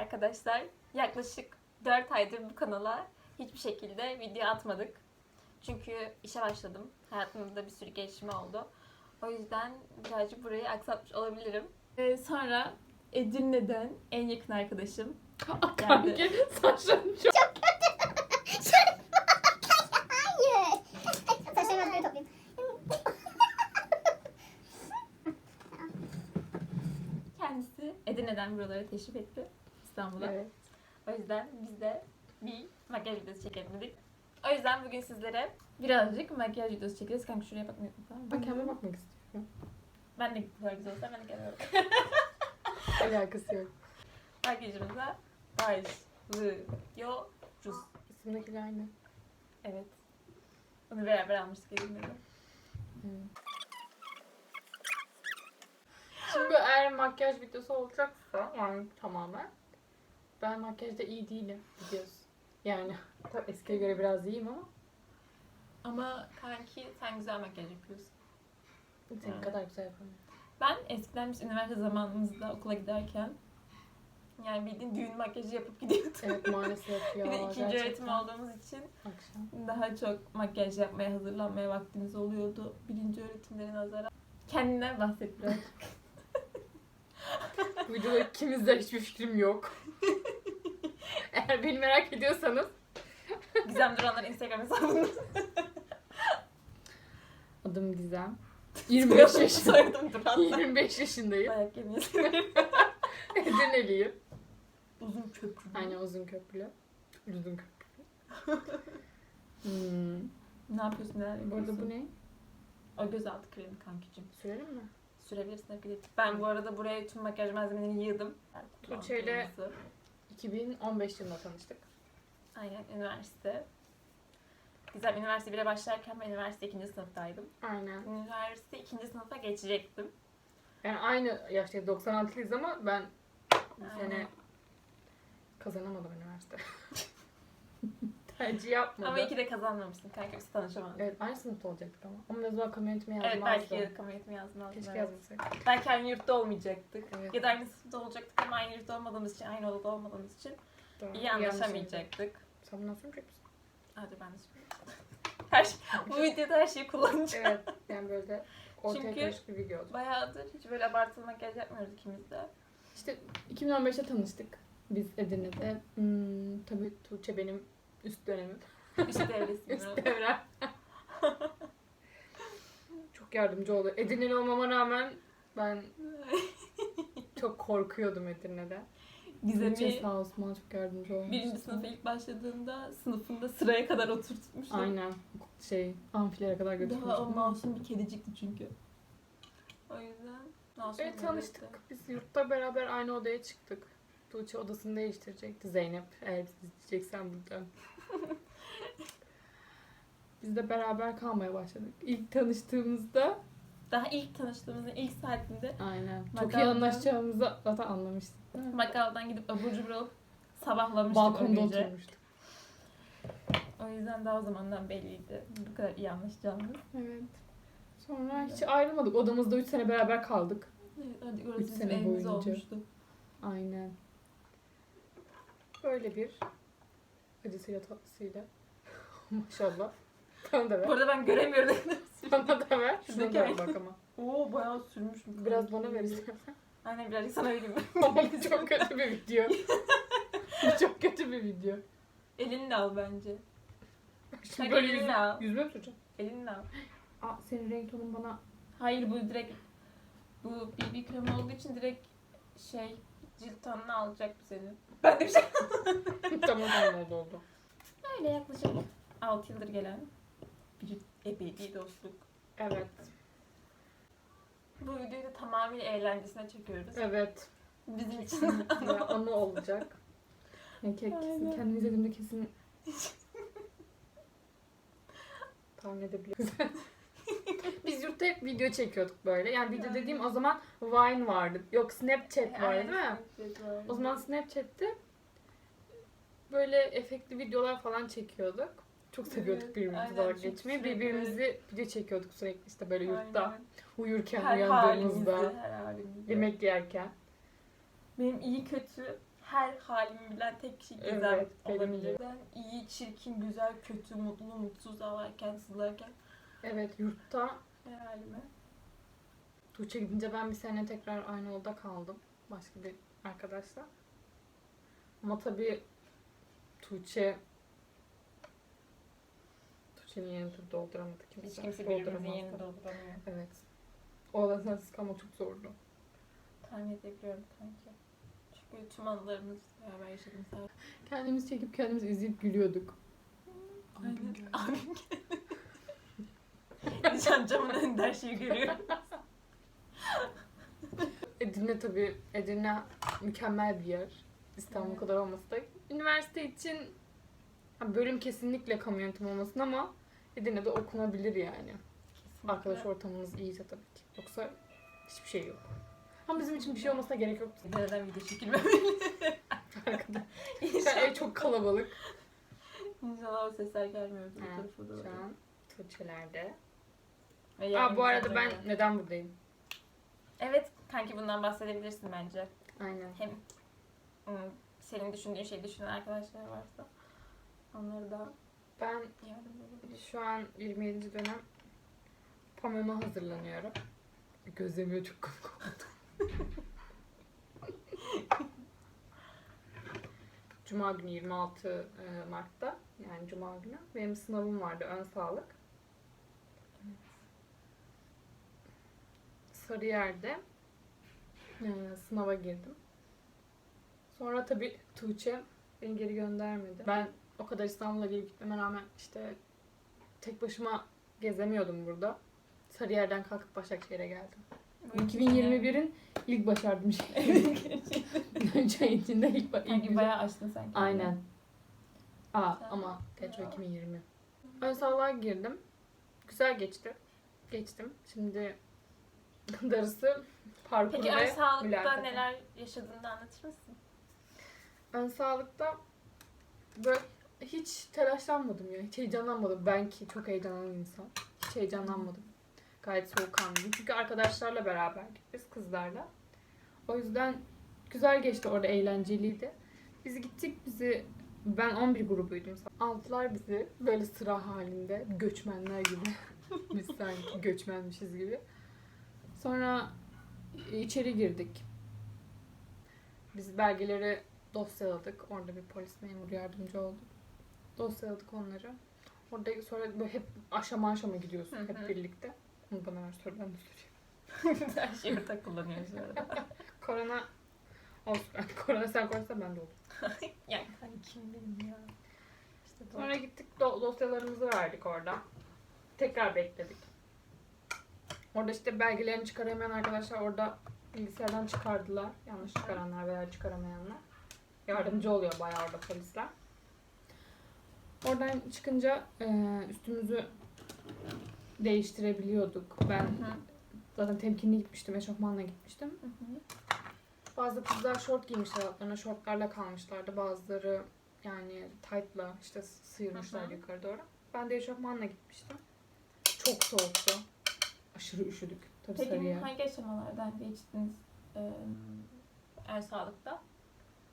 arkadaşlar. Yaklaşık 4 aydır bu kanala hiçbir şekilde video atmadık. Çünkü işe başladım. Hayatımda bir sürü gelişme oldu. O yüzden birazcık burayı aksatmış olabilirim. Ee, sonra Edirne'den en yakın arkadaşım geldi. Kanki saçların çok... Hayır. Saçlarımı böyle toplayayım. Kendisi Edirne'den buralara teşrif etti. İstanbul'a. Evet. O yüzden biz de bir makyaj videosu çekelim dedik. O yüzden bugün sizlere birazcık makyaj videosu çekeceğiz. Kanka şuraya unutma, tamam mı? Ben kendime bakmak istiyorum. Ben de kadar güzel olsam ben de kendime bakayım. Alakası yok. Makyajımıza başlıyoruz. İsimdekiler aynı. Evet. Onu beraber almıştık elimde. Şimdi eğer makyaj videosu olacaksa yani tamamen ben makyajda iyi değilim biliyorsun. Yani tabii eskiye göre biraz iyiyim ama Ama kanki sen güzel makyaj yapıyorsun. senin Evet. kadar güzel yapamıyorum. Ben eskiden biz üniversite zamanımızda okula giderken yani bildiğin düğün makyajı yapıp gidiyordum. Evet maalesef ya. bir de ikinci gerçekten. öğretim olduğumuz için Akşam. daha çok makyaj yapmaya, hazırlanmaya vaktimiz oluyordu. Birinci öğretimlere nazaran. Kendinden bahset biraz. Bu videoda ikimiz de hiçbir fikrim yok. Eğer beni merak ediyorsanız Gizem Duranlar Instagram hesabında. Adım Gizem. 25 yaşındayım. Soyadım Duranlar. 25 yaşındayım. Dayak yemeyi Edirneliyim. Uzun köprü. Aynen uzun köprülü. Uzun köprülü. hmm. Ne yapıyorsun neler Bu yapıyorsun? arada bu ne? O gözaltı kremi kankicim. Sürelim mi? Sürebilirsin ki. Ben bu arada buraya tüm makyaj malzemelerini yığdım. Tuğçe'yle- Kırmızı. 2015 yılında tanıştık. Aynen üniversite. Güzel üniversite 1'e başlarken ben üniversite 2. sınıftaydım. Aynen. Üniversite 2. sınıfa geçecektim. Yani aynı yaştayız 96'lıyız ama ben bu Aynen. sene kazanamadım üniversite. Tercih yapmadım. Ama iki de kazanmamışsın kanka biz tanışamadık. Evet aynı sınıfta olacaktık ama. Ama ne zaman kamyonetimi Evet, yazmazdım. belki kamerayı yazmazdım. Keşke evet. yazmasak. Belki aynı yurtta olmayacaktık. Evet. Ya da aynı sınıfta olacaktık ama aynı yurtta olmadığımız için, aynı odada olmadığımız için Doğru. iyi anlaşamayacaktık. Sen sonra yapacak mısın? Hadi ben de. Her şey, bu videoda her şeyi kullanacağım. Evet. Yani böyle ortaya Çünkü- karışık bir video olacak. Bayağıdır hiç böyle abartılı makyaj yapmıyoruz ikimiz de. İşte 2015'te tanıştık. Biz Edirne'de. Hmm, tabii Tuğçe benim üst dönemim. Üst devresiyim. Üst devrem. çok yardımcı oldu. Edirne'li olmama rağmen ben çok korkuyordum Edirne'den. Gizem'i sağ olsun bana çok yardımcı olmuştu. birinci sınıfa ilk başladığında sınıfında sıraya kadar oturtmuştu. Aynen. Şey, amfilere kadar götürmüştüm. Daha o masum bir kedicikti çünkü. O yüzden masum Evet tanıştık. Biz yurtta beraber aynı odaya çıktık. Tuğçe odasını değiştirecekti Zeynep. Eğer bizi izleyeceksen buradan. Biz de beraber kalmaya başladık. İlk tanıştığımızda Daha ilk tanıştığımızın ilk saatinde aynen çok iyi anlaşacağımızı zaten anlamıştık. bakkaldan gidip abur cubur alıp sabahlamıştık o Balkonda gece. oturmuştuk. O yüzden daha o zamandan belliydi. Bu kadar iyi anlaşacağımız. Evet. Sonra hiç ayrılmadık. Odamızda 3 sene beraber kaldık. Evet, hadi orası bizim sene evimiz boyunca. olmuştu. Aynen. Böyle bir acısıyla tatlısıyla. Maşallah. Bana da Bu ver. arada ben göremiyorum. Bana da ver. Şuna da bak ama. Oo bayağı sürmüş. bu Biraz bana ver istersen. Aynen birazcık sana vereyim. Ama bu çok kötü bir video. Bu çok kötü bir video. Elinle al bence. Şimdi Kanka böyle yüz, elinle al. yüzüme mi süreceğim? Elinle al. Aa senin renk tonun bana... Hayır bu direkt bu BB kremi olduğu için direkt şey cilt tonunu alacak bu senin. Ben de bir şey. tamam tamam oldu oldu. Öyle yaklaşık 6 yıldır gelen bir ebedi dostluk. Evet. Bu videoyu da tamamıyla eğlencesine çekiyoruz. Evet. Bizim için Ya, anı olacak. Yani ke- kesin, Aynen. kendimi izlediğimde kesin... Tahmin edebiliyoruz. Yurtta hep video çekiyorduk böyle. Yani video dediğim o zaman Vine vardı. Yok Snapchat vardı değil mi? O zaman Snapchat'te böyle efektli videolar falan çekiyorduk. Çok seviyorduk Evet, birbirimizi dalga geçmeyi. Birbirimizi video çekiyorduk sürekli işte böyle yurtta. Aynen. Uyurken, Her uyandığımızda, halimizde, yemek yerken. Benim iyi kötü her halimi bilen tek kişi Gizem Evet, olabilir. Ben iyi, çirkin, güzel, kötü, mutlu, mutsuz ağlarken, sızlarken Evet yurtta halime. Tuğçe gidince ben bir sene tekrar aynı odada kaldım. Başka bir arkadaşla. Ama tabii Tuğçe Tuğçe'nin yerini tabii dolduramadı kimse. Hiç kimse birbirimizin yerini dolduramıyor. Evet. O alan sensiz kalmak çok zordu. Tahmin edebiliyorum kanki. Çünkü tüm anılarımız beraber yaşadığımız her Kendimiz çekip kendimiz izleyip gülüyorduk. Aynen. Abim Nişan camın önünde her şeyi görüyorum. Edirne tabii, Edirne mükemmel bir yer. İstanbul Evet. kadar olmasa da. Üniversite için bölüm kesinlikle kamu yönetimi olmasın ama Edirne'de okunabilir yani. Arkadaş ortamımız iyiyse tabii ki. Yoksa hiçbir şey yok. Ama bizim için bir şey olmasına gerek yok. Neden video çekilmemeli? Arkada. Ev çok kalabalık. İnşallah o sesler gelmiyor doğru. Şu an Tuğçe'lerde. Aa, bu arada ben neden buradayım? Evet kanki bundan bahsedebilirsin bence. Aynen. Hem ım, senin düşündüğün şeyi düşünen arkadaşlar varsa onları da Ben şu an 27. dönem PAMEM'a hazırlanıyorum. Gözlemiyor çok komik oldu. Cuma günü 26 e, Mart'ta yani Cuma günü benim sınavım vardı ön sağlık. Sarıyer'de e, sınava girdim. Sonra tabii Tuğçe beni geri göndermedi. Ben o kadar İstanbul'a gelip gitmeme rağmen işte tek başıma gezemiyordum burada. Sarıyer'den kalkıp Başakşehir'e geldim. Bu 2021'in ilk başardığım şey. Üç ay içinde ilk, ba- ilk Kanki güzel- bayağı açtın sen kendini. Aynen. Aa Güzel. ama Teço 2020. Ön sağlığa girdim. Güzel geçti. Geçtim. Şimdi darısı parkur Peki ön ve sağlıkta mülakata. neler yaşadığını anlatır mısın? Ön sağlıkta böyle hiç telaşlanmadım ya. Hiç heyecanlanmadım. Ben ki çok heyecanlanan insan. Hiç heyecanlanmadım. Gayet soğukkanlıyım. Çünkü arkadaşlarla beraberdik biz kızlarla. O yüzden güzel geçti orada eğlenceliydi. Biz gittik bizi ben 11 grubuydum. Aldılar bizi böyle sıra halinde göçmenler gibi. biz sanki göçmenmişiz gibi. Sonra içeri girdik. Biz belgeleri dosyaladık. Orada bir polis memuru yardımcı oldu. Dosyaladık onları. Orada sonra böyle hep aşama aşama gidiyorsun hep birlikte. Bunu bana ver sor ben de sorayım. Her şeyi ortak kullanıyoruz arada. Korona olsun. Korona sen korona ben de oldum. ya kankim benim ya. İşte. Sonra gittik do- dosyalarımızı verdik orada. Tekrar bekledik. Orada işte belgelerini çıkaramayan arkadaşlar orada bilgisayardan çıkardılar. Yanlış çıkaranlar veya çıkaramayanlar. Yardımcı oluyor bayağı orada polisler. Oradan çıkınca e, üstümüzü değiştirebiliyorduk. Ben Hı hı. zaten temkinli gitmiştim, eşofmanla gitmiştim. Hı hı. Bazı kızlar şort giymişler altlarına, şortlarla kalmışlardı. Bazıları yani tight'la işte sıyırmışlar yukarı doğru. Ben de eşofmanla gitmiştim. Çok soğuktu. Aşırı üşüdük. Tabii Peki Sarıyer. hangi aşamalardan geçtiniz e, ön sağlıkta?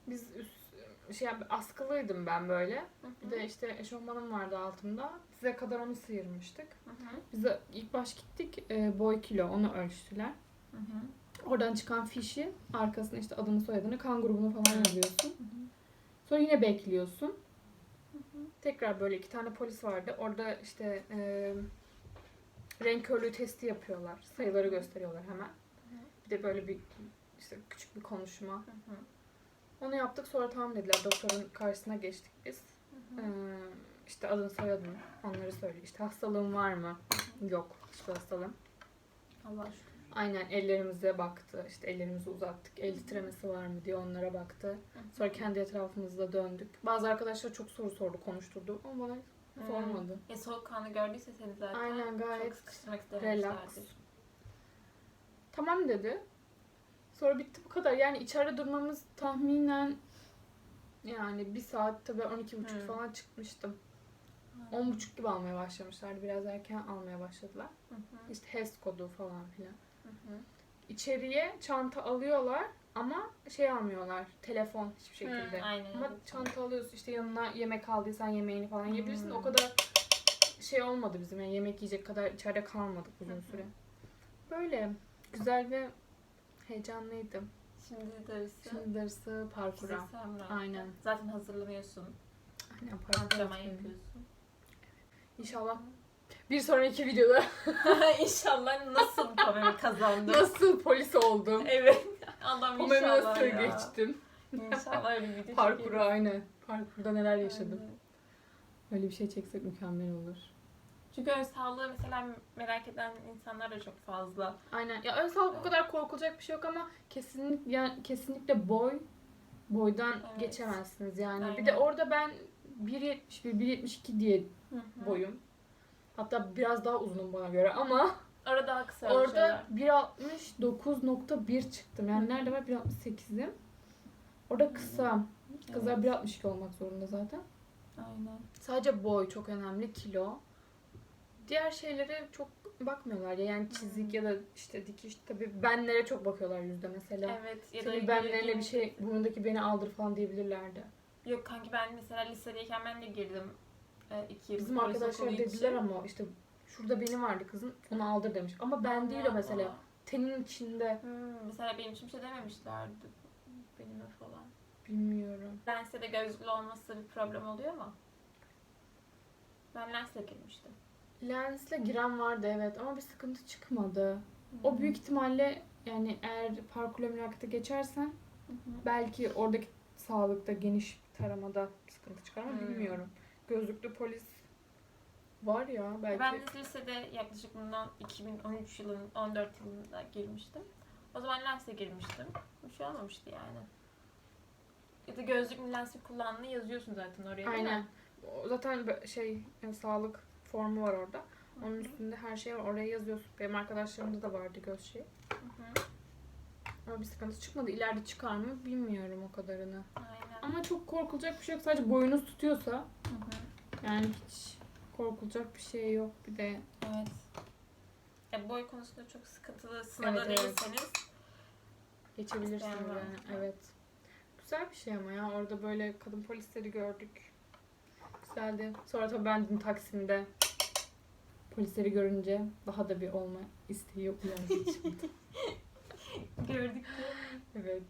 Biz üst, şey askılıydım ben böyle. Hı Bir de işte eşofmanım vardı altımda. Bize kadar onu sıyırmıştık. Hı hı. Biz de ilk baş gittik e, boy kilo onu ölçtüler. Hı hı. Oradan çıkan fişi arkasına işte adını soyadını kan grubunu falan yazıyorsun. Hı hı. Sonra yine bekliyorsun. Hı hı. Tekrar böyle iki tane polis vardı. Orada işte e, renk körlüğü testi yapıyorlar. Sayıları gösteriyorlar hemen. Bir de böyle bir işte küçük bir konuşma. Hı hı. Onu yaptık sonra tamam dediler. Doktorun karşısına geçtik biz. Hı Ee, hı. işte adını soyadını onları söyle. İşte hastalığın var mı? Yok hiçbir hastalığım. Allah şükür. Aynen ellerimize baktı. İşte ellerimizi uzattık. El titremesi var mı diye onlara baktı. Sonra kendi etrafımızda döndük. Bazı arkadaşlar çok soru sordu, konuşturdu ama bana. Sormadı. Ya soğukkanlı gördüyse seni zaten Aynen, gayet çok sıkıştırmak Relax. istememişlerdir. Tamam dedi. Sonra bitti bu kadar. Yani içeride durmamız tahminen yani bir saat tabii 12.30 Hmm. falan çıkmıştım. 10.30 gibi almaya başlamışlardı. Biraz erken almaya başladılar. Hı hı. İşte HES kodu falan filan. Hı hı. İçeriye çanta alıyorlar Ama şey almıyorlar. Telefon hiçbir şekilde. Hı, aynen. Ama çanta alıyorsun işte yanına yemek aldıysan yemeğini falan yiyebilirsin. Hmm. O kadar şey olmadı bizim yani yemek yiyecek kadar içeride kalmadık uzun süre. Böyle güzel ve heyecanlıydım. Şimdi darısı. Şimdi darısı parkura. Aynen. Zaten hazırlanıyorsun. Aynen parkura. Antrenman yapıyorsun. İnşallah bir sonraki videoda inşallah nasıl Pamela kazandı. nasıl polis oldum. Evet. Allah'ım Pomeme inşallah nasıl ya. geçtim. İnşallah öyle bir video Parkura aynen. Parkurda neler çekeriz. yaşadım. Aynen. Öyle bir şey çeksek mükemmel olur. Çünkü ön sağlığı mesela merak eden insanlar da çok fazla. Aynen. Ya ön sağlık o kadar korkulacak bir şey yok ama kesinlikle yani kesinlikle boy boydan Evet. geçemezsiniz yani. Bir Aynen. de orada ben 1.71 1.72 diye Hı hı. boyum. Hatta biraz daha uzunum bana göre ama Orada daha kısa orada ölçüyorlar. 1.69.1 çıktım. Yani Hı. nerede var 1.68'im. Orada kısa. Kızlar Evet. 1.62 olmak zorunda zaten. Aynen. Sadece boy çok önemli, kilo. Diğer şeylere çok bakmıyorlar ya yani çizik Hmm. ya da işte dikiş tabii benlere çok bakıyorlar yüzde mesela. Evet. Ya da Senin benlerine bir şey burnundaki beni aldır falan diyebilirlerdi. Yok kanki ben mesela lisedeyken ben de girdim. E, iki yıl Bizim arkadaşlar dediler için. ama işte şurada beni vardı kızın onu aldır demiş. Ama ben değil o mesela. Tenin içinde Hmm, mesela benim için bir şey dememişlerdi. Benime falan. bilmiyorum. Lens'te de gözlü olması bir problem oluyor mu? Ben lensle girmiştim. Lensle giren vardı evet ama bir sıkıntı çıkmadı. O büyük ihtimalle yani eğer parkurla mülakata geçersen Hı hı. belki oradaki sağlıkta geniş taramada sıkıntı çıkar ama Hmm. bilmiyorum. Gözlüklü polis var ya belki. Ben de lisede yaklaşık bundan 2013 yılının 14 yılında girmiştim. O zaman lensle girmiştim. Bir şey olmamıştı yani. Ya da gözlük mü lens mi kullandığını yazıyorsun zaten oraya? Aynen. Zaten şey yani sağlık formu var orada. Onun üstünde her şey var. Oraya yazıyorsun. Benim arkadaşlarımda da vardı göz şeyi. Hı hı. Ama bir sıkıntı çıkmadı. İleride çıkar mı bilmiyorum o kadarını. Aynen. Ama çok korkulacak bir şey yok. Sadece boyunuz tutuyorsa Hı hı. yani hiç korkulacak bir şey yok. Bir de Evet. Ya boy konusunda çok sıkıntılı sınavda Evet, evet. geçebilirsiniz var. yani. Evet. Güzel bir şey ama ya. Orada böyle kadın polisleri gördük. Güzeldi. Sonra tabii ben dün Taksim'de polisleri görünce daha da bir olma isteği uyandı içimde. gördük. evet.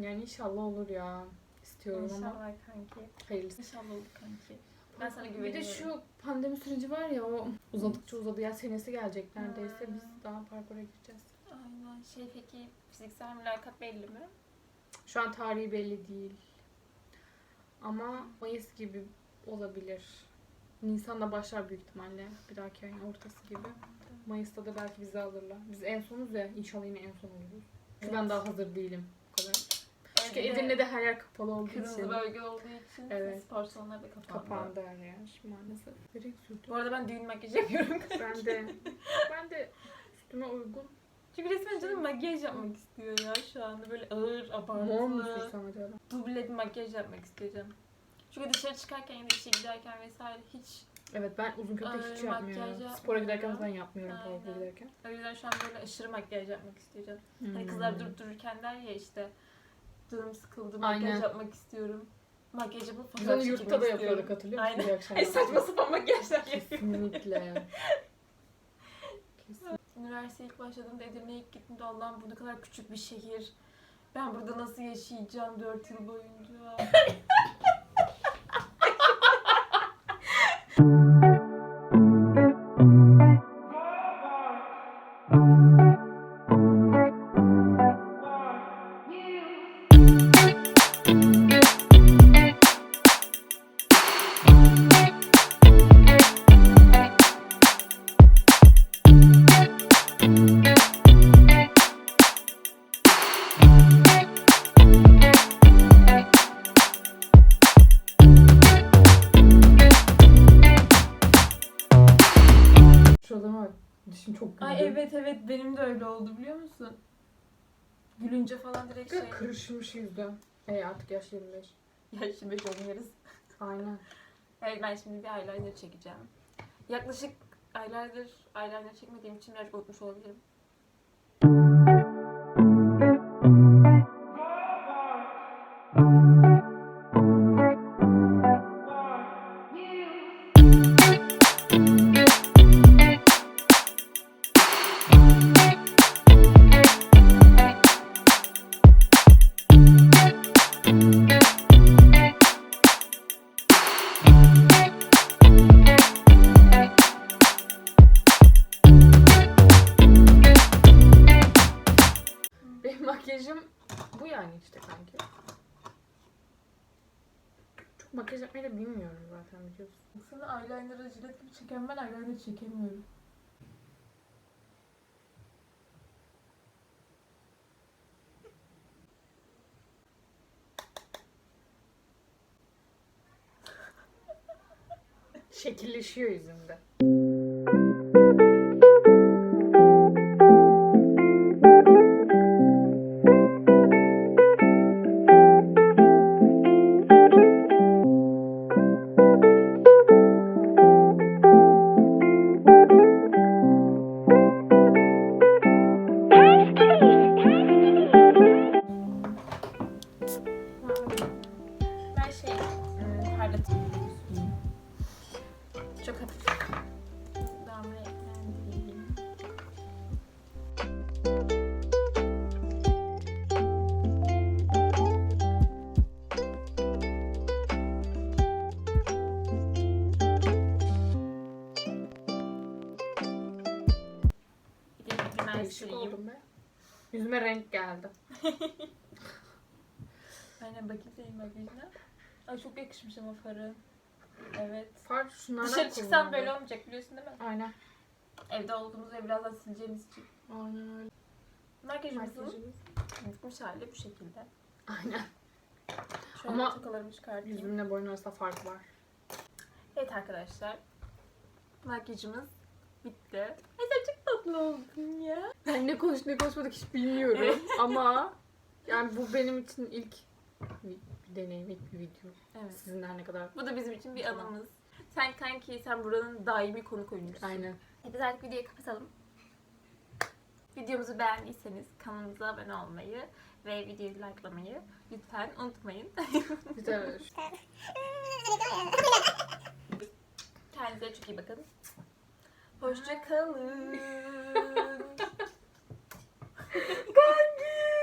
Yani inşallah olur ya. İstiyorum ama İnşallah kanki. hayırlısı. İnşallah olur kanki. Ben sana Bir de güveniyorum. şu pandemi süreci var ya o uzadıkça uzadı. Ya senesi gelecek neredeyse. Hmm. Biz daha parkura gireceğiz. Aynen. Şey peki fiziksel mülakat belli mi? Şu an tarihi belli değil. Ama Mayıs gibi olabilir. Nisan'da başlar büyük ihtimalle. Bir dahaki ayın ortası gibi. Mayıs'ta da belki bizi alırlar. Biz en sonuz ya. İnşallah yine en son oluruz. Çünkü ben Evet. daha hazır değilim. O kadar. Çünkü Öyle de Edirne'de her yer kapalı olduğu kırmızı için. bölge olduğu için Evet. spor salonları da kapandı. Kapandı her yer maalesef. Direkt sürdüm. Bu arada ben düğün makyajı yapıyorum. Ben de ben de üstüme uygun Çünkü resmen canım makyaj yapmak istiyor ya şu anda. Böyle ağır, mor mu abartılı, sürsem acaba? duble bir makyaj yapmak istiyorum. Çünkü dışarı çıkarken ya da işe giderken vesaire hiç Evet ben uzun köfte Ay, hiç makyaj yapmıyorum. Spora giderken ben yapmıyorum Aynen. parkura giderken. O yüzden şu an böyle aşırı makyaj yapmak istiyorum. Hani Hmm. kızlar durup dururken der ya işte canım sıkıldı makyaj Aynen. yapmak istiyorum. Makyaj yapıp Biz fotoğraf onu çekmek yurtta da istiyorum. yapıyorduk hatırlıyor musun? Aynen. Bir akşam Ay saçma sapan makyajlar yapıyorum. Kesinlikle. Kesin. Üniversiteye ilk başladığımda Edirne'ye ilk gittiğimde Allah'ım bu ne kadar küçük bir şehir. Ben burada nasıl yaşayacağım 4 yıl boyunca. Thank you. Gülünce falan direkt şey. Kırışmış yüzde. E artık yaş 25. Ya şimdi oynarız. Aynen. Evet ben şimdi bir eyeliner çekeceğim. Yaklaşık aylardır eyeliner çekmediğim için birazcık unutmuş olabilirim. Çok makyaj yapmayı da bilmiyorum zaten biliyorsun. Sana eyeliner'ı jilet gibi çeken ben eyeliner çekemiyorum. Şekilleşiyor yüzümde. Değişik süreyim. oldum be. Yüzüme renk geldi. Aynen bakayım senin makyajına. Ay çok yakışmış ama farı. Evet. Far şunlardan Dışarı çıksam böyle olmayacak biliyorsun değil mi? Aynen. Evde olduğumuz ve birazdan sileceğimiz için. Aynen öyle. Makyajımızın Makyajımız. bitmiş hali bu şekilde. Aynen. Şöyle Ama tokalarımı çıkartayım. Yüzümle boyun arasında fark var. Evet arkadaşlar. Makyajımız bitti. Ay sen çok tatlı oldun ya. Ben ne konuş ne konuşmadık hiç bilmiyorum. Ama yani bu benim için ilk bir deneyim, ilk bir video. Evet. Sizin her ne kadar. Bu da bizim için bir anımız. Sen kanki sen buranın daimi konuk oyuncusun. Aynen. Biz artık videoyu kapatalım. Videomuzu beğendiyseniz kanalımıza abone olmayı ve videoyu likelamayı lütfen unutmayın. Güzel. Kendinize çok iyi bakın. Hoşça kalın. こん。